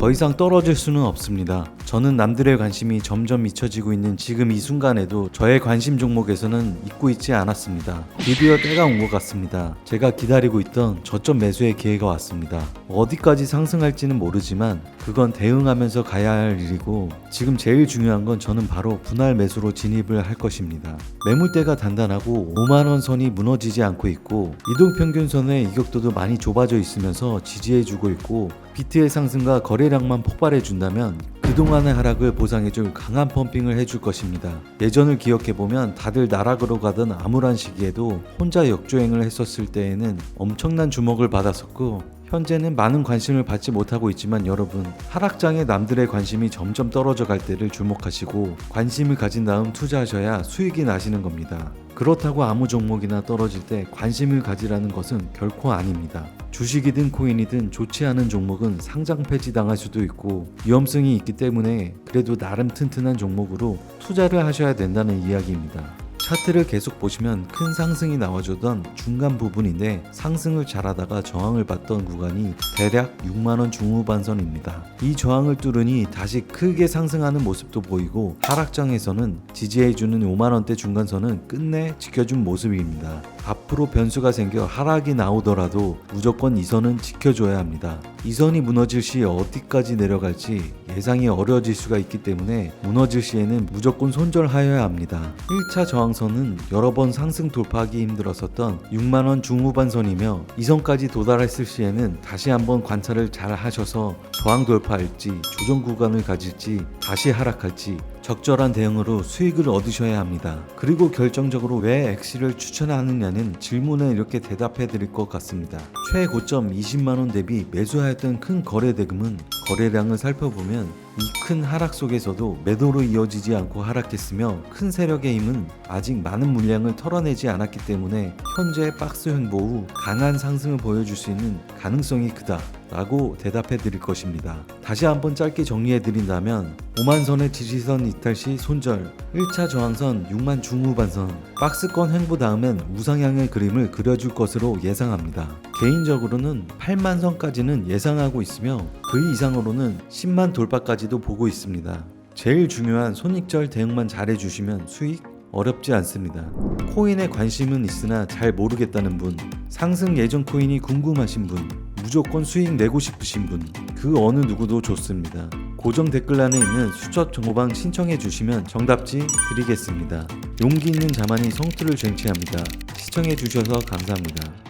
더 이상 떨어질 수는 없습니다. 저는 남들의 관심이 점점 미쳐지고 있는 지금 이 순간에도 저의 관심 종목에서는 잊고 있지 않았습니다. 드디어 때가 온 것 같습니다. 제가 기다리고 있던 저점 매수의 기회가 왔습니다. 어디까지 상승할지는 모르지만 그건 대응하면서 가야 할 일이고 지금 제일 중요한 건 저는 바로 분할 매수로 진입을 할 것입니다. 매물대가 단단하고 5만원 선이 무너지지 않고 있고 이동평균선의 이격도도 많이 좁아져 있으면서 지지해주고 있고 비트의 상승과 거래량만 폭발해 준다면 그동안의 하락을 보상해줄 강한 펌핑을 해줄 것입니다. 예전을 기억해보면 다들 나락으로 가던 암울한 시기에도 혼자 역주행을 했었을 때에는 엄청난 주목을 받았었고 현재는 많은 관심을 받지 못하고 있지만 여러분 하락장에 남들의 관심이 점점 떨어져 갈 때를 주목하시고 관심을 가진 다음 투자하셔야 수익이 나시는 겁니다. 그렇다고 아무 종목이나 떨어질 때 관심을 가지라는 것은 결코 아닙니다. 주식이든 코인이든 좋지 않은 종목은 상장 폐지 당할 수도 있고 위험성이 있기 때문에 그래도 나름 튼튼한 종목으로 투자를 하셔야 된다는 이야기입니다. 차트를 계속 보시면 큰 상승이 나와주던 중간 부분인데 상승을 잘하다가 저항을 받던 구간이 대략 6만원 중후반선입니다. 이 저항을 뚫으니 다시 크게 상승하는 모습도 보이고 하락장에서는 지지해주는 5만원대 중간선은 끝내 지켜준 모습입니다. 앞으로 변수가 생겨 하락이 나오더라도 무조건 이 선은 지켜줘야 합니다. 이 선이 무너질 시 어디까지 내려갈지 예상이 어려워질 수가 있기 때문에 무너질 시에는 무조건 손절하여야 합니다. 1차 저항선은 여러 번 상승 돌파하기 힘들었었던 6만원 중후반선이며 이 선까지 도달했을 시에는 다시 한번 관찰을 잘 하셔서 저항 돌파할지 조정 구간을 가질지 다시 하락할지 적절한 대응으로 수익을 얻으셔야 합니다. 그리고 결정적으로 왜 엑시를 추천하느냐는 질문에 이렇게 대답해 드릴 것 같습니다. 최고점 20만원 대비 매수하였던 큰 거래 대금은 거래량을 살펴보면 이 큰 하락 속에서도 매도로 이어지지 않고 하락했으며 큰 세력의 힘은 아직 많은 물량을 털어내지 않았기 때문에 현재 박스 횡보 후 강한 상승을 보여줄 수 있는 가능성이 크다. 라고 대답해 드릴 것입니다. 다시 한번 짧게 정리해 드린다면 5만 선의 지지선 이탈 시 손절, 1차 저항선 6만 중후반선, 박스권 횡보 다음엔 우상향의 그림을 그려줄 것으로 예상합니다. 개인적으로는 8만 선까지는 예상하고 있으며 그 이상으로는 10만 돌파 까지도 보고 있습니다. 제일 중요한 손익절 대응만 잘 해주시면 수익 어렵지 않습니다. 코인에 관심은 있으나 잘 모르겠다는 분, 상승 예전 코인이 궁금하신 분, 무조건 수익 내고 싶으신 분, 그 어느 누구도 좋습니다. 고정 댓글란에 있는 수첩 정보방 신청해 주시면 정답지 드리겠습니다. 용기 있는 자만이 성투를 쟁취합니다. 시청해 주셔서 감사합니다.